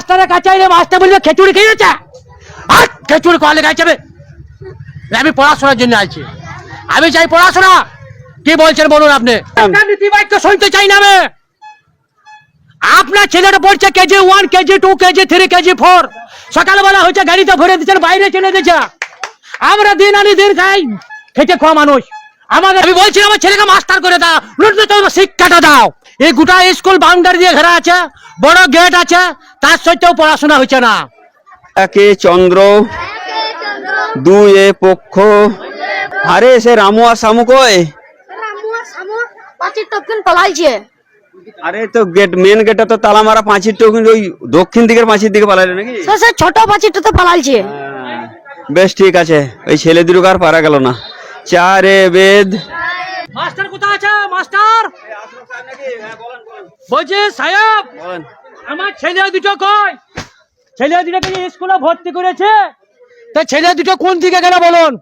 মাস্টারের কাছে এলে মাস্টার বলবে, খেচুড়ি খেয়েছে আর খেচুড়ি কলে গাইছে আমি পড়াশোনার জন্য আছি আমি চাই পড়াশোনা। কি বলছেন বলুন আপনি? নীতিবাক্য শুনতে চাই না আমি আপনার ছেলেটা পড়ছে KG one KG two KG three KG four সকালবেলা হচ্ছে গাড়িতে ভরে দিচ্ছেন বাইরে চলে দিচ্ছে আমরা দিন আনি দিন খাই, খেতে খাওয়া মানুষ। আমাদের আমি বলছি আমার ছেলেকে মাস্টার করে দাও। শিক্ষাটা দাও। এই গোটা স্কুল বাউন্ডারি দিয়ে ঘেরা আছে বড় গেট আছে তার সত্ত্বেও পড়াশোনা হচ্ছে না। একে চন্দ্র দুই এ পক্ষ আরে সে রামু আর শামু কই? আর শামু পাঁচের টপকিন পলাইছে আরে তো গেট মেন গেটে তো তালা মারা পাঁচির ওই দক্ষিণ দিকের পাঁচির দিকে পালাইলো নাকি? ছোট পাঁচিরটা তো পলাইছে হ্যাঁ, বেশ ঠিক আছে ওই ছেলে দুটো আর পারা গেল না। চারে বেদ। মাস্টার কোথায় আছে? মাস্টার! বলছি সাহেব আমার ছেলে দুটো কই? ছেলে দুটোকে স্কুলে ভর্তি করেছে? তা ছেলে দুটো কোন দিকে গেল বলুন?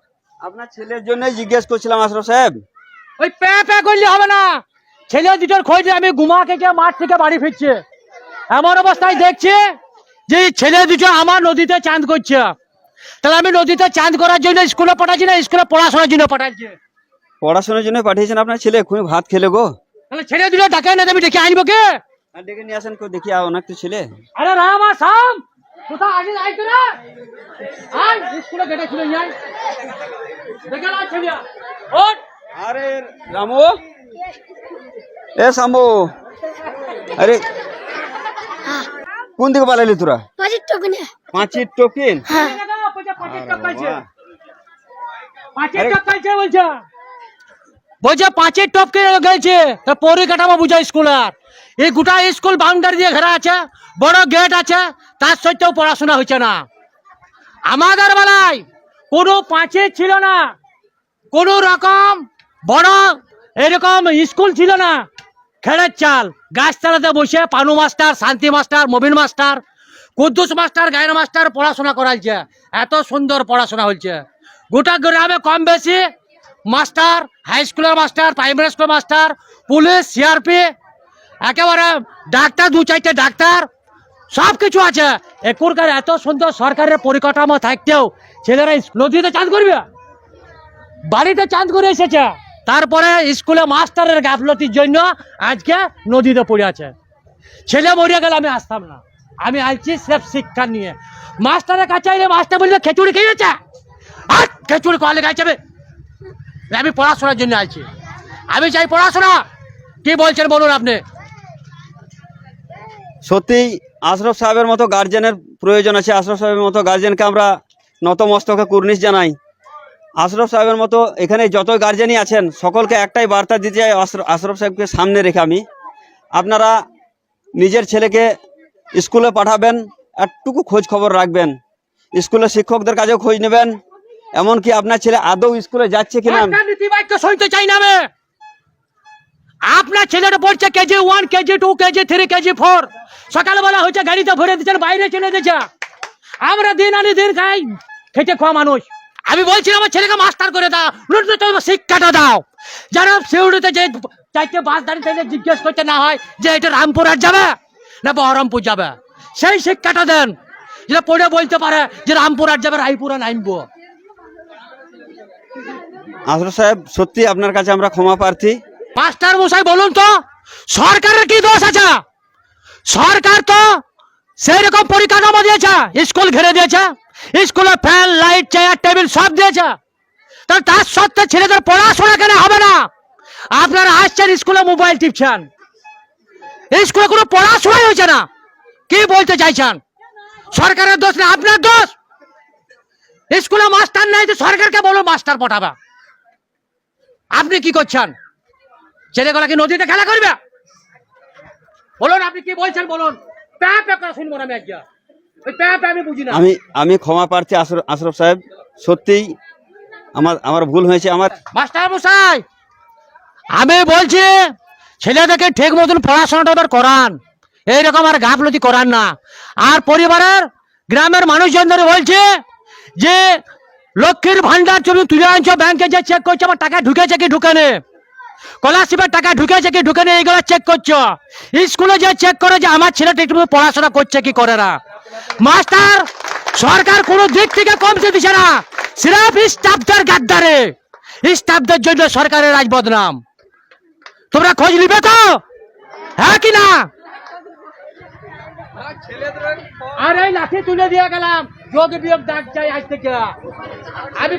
আপনার ছেলের জন্য জিজ্ঞেস করছিলাম আশরফ সাহেব। ওই প্যা প্যা করলে হবে না। ছেলে দুটোর খোঁজ আমি গুমা থেকে মাঠ থেকে বাড়ি ফিরছে। এমন অবস্থায় দেখছি যে ছেলে দুটো আমার নদীতে চাঁদ করছে। তাহলে আমি নদীতে চাঁদ করার জন্য স্কুলে পাঠাচ্ছি না স্কুলে পড়াশোনার জন্য পাঠাচ্ছি? পড়াশোনার জন্য পাঠিয়েছেন আপনার ছেলে? এক্ষুনি ভাত খেলে গো। তাহলে ছেলে দুটো ডাকে না ডেকে আনব কে? আর ডেকে নিয়ে আসেন কেউ দেখি অনেক তো ছেলে। আরে রাম আর সাম কোথায় আসিস আই আয় স্কুলে গেটে ছিল যাই দেখে না ছেলে। ওঠ। আরে রামু। এ আরে কোন দিকে পালাইলি তোরা? পাঁচের টপকিনে পাঁচির টোকিন? হ্যাঁ। পাঁচের টপকাইছে বলছে। বলছে, পাঁচের টপকে গেছে। তা পরিকাঠামো বুঝা স্কুলের এই গোটা স্কুল বাউন্ডারি দিয়ে ঘেরা আছে, বড় গেট আছে, তার সত্ত্বেও পড়াশোনা হচ্ছে না। আমাদের বেলায় কোনো পাঁচের ছিল না। কোনো রকম বড় এরকম স্কুল ছিল না। খেড়ের চাল গাছতলাতে বসে Panu master, Shanti master, Mobin master, Kuddus master গায়ের মাস্টার পড়াশোনা করাইছে। এত সুন্দর পড়াশোনা হচ্ছে গোটা গ্রামে কম বেশি মাস্টার হাই স্কুলের মাস্টার প্রাইমারি স্কুলের মাস্টার, পুলিশ সিআরপি একেবারে ডাক্তার, দু চারটে ডাক্তার সব কিছু আছে। এখনকার এত সুন্দর সরকারের পরিকাঠামো থাকতেও ছেলেরা নদীতে চাঁদ করবে? বাড়িতে চাঁদ করে এসেছে। তারপরে স্কুলে মাস্টারের গাফলতির জন্য আজকে নদীতে পড়ে আছে। ছেলে মরিয়া গেলে আমি আসতাম না। আমি আসছি সেফ শিক্ষা নিয়ে। মাস্টারের কাছে মাস্টার বলবে, খেচুড়ি খেয়েছে আর খেচুড়ি কলে গাইছে আমি পড়াশোনার জন্য আছি আমি চাই পড়াশোনা। কি বলছেন বলুন আপনি? সত্যি আশরফ সাহেবের মতো গার্জেনের প্রয়োজন আছে। আশরফ সাহেবের মতো গার্জেনকে আমরা নতমস্তকে কুর্নিশ জানাই। আশরফ সাহেবের মতো এখানে যত গার্জেনই আছেন, সকলকে একটাই বার্তা দিতে চাই আশর- আশরফ সাহেবকে সামনে রেখে আমি। আপনারা নিজের ছেলেকে স্কুলে পাঠাবেন, একটুকু খোঁজ খবর রাখবেন। স্কুলের শিক্ষকদের কাছেও খোঁজ নেবেন। এমনকি আপনার ছেলে আদৌ স্কুলে যাচ্ছে কিনা শুনতে চাই না আমি। আপনার ছেলেটা পড়ছে KG one KG two KG three KG four সকালবেলা হচ্ছে গাড়িতে ভরে দিচ্ছেন বাইরে চলে দিচ্ছে আমরা দিন আনি দিন খাই খেতে খাওয়া মানুষ। আমি বলছি, আমার ছেলেকে মাস্টার করে দাও শিক্ষাটা দাও। যারা সিউড়িতে যে চাইতে বাস দাঁড়িয়ে জিজ্ঞেস করতে না হয় যে এটা রামপুরহাট যাবে না বহরমপুর যাবে। সেই শিক্ষাটা দেন। যেটা পড়ে বলতে পারে যে রামপুরহাট যাবে, রায়পুরা নামবো। আশরফ সাহেব, সত্যি আপনার কাছে আমরা ক্ষমা প্রার্থী। মাস্টার মশাই, বলুন তো, সরকারের কি দোষ আছে? সরকার তো সেই রকম পরিকাঠামো দিয়েছে, স্কুল ঘিরে দিয়েছে, স্কুলে ফ্যান, লাইট, চেয়ার, টেবিল সব দিয়েছে। তাহলে তার সত্ত্বে ছেলেদের পড়াশোনা কেন হবে না? আপনারা আসছেন, স্কুলে মোবাইল টিপছেন। স্কুলে কোনো পড়াশোনাই হয়েছে না। কি বলতে চাইছেন? সরকারের দোষ না, আপনার দোষ? স্কুলে মাস্টার নেই তো সরকারকে বলো মাস্টার পাঠাবে আপনি কি করছেন? ছেলেগুলা কি নদীতে খেলা করবে? বলুন আপনি কি বলছেন বলুন। প্যা প্যা করে শুনব না আমি ওই প্যা প্যা আমি বুঝি না। আমি আমি ক্ষমা প্রার্থী আশরফ সাহেব। সত্যিই আমার আমার ভুল হয়েছে আমার মাস্টার মশাই আমি বলছি ছেলেদেরকে ঠিক মতন পড়াশোনাটা এবার করান। এইরকম আর গাফলতি করান না। আর পরিবারের গ্রামের মানুষজনদের বলছে যে লক্ষ্মীর ভান্ডার তুমি তুলে আনছো ব্যাংকে যে চেক করছ, আমার টাকা ঢুকেছে কি ঢুকেনে? স্কলারশিপের টাকা ঢুকেছে কি ঢুকে নেই এইগুলো চেক করছ? স্কুলে যে চেক করে যে আমার ছেলেটা একটু পড়াশোনা করছে কি করে না? মাস্টার, সরকার কোনো দিক থেকে কমতে দিছে না। সিরাপ স্টাফদের গাদ্দারে। স্টাফদের জন্য সরকারের আজ বদনাম। তোমরা খোঁজ নিবে তো? হ্যাঁ কি না? আর এই লাঠি তুলে দিয়ে গেলাম। বিয়োগ ডাক চাই আজ থেকে আমি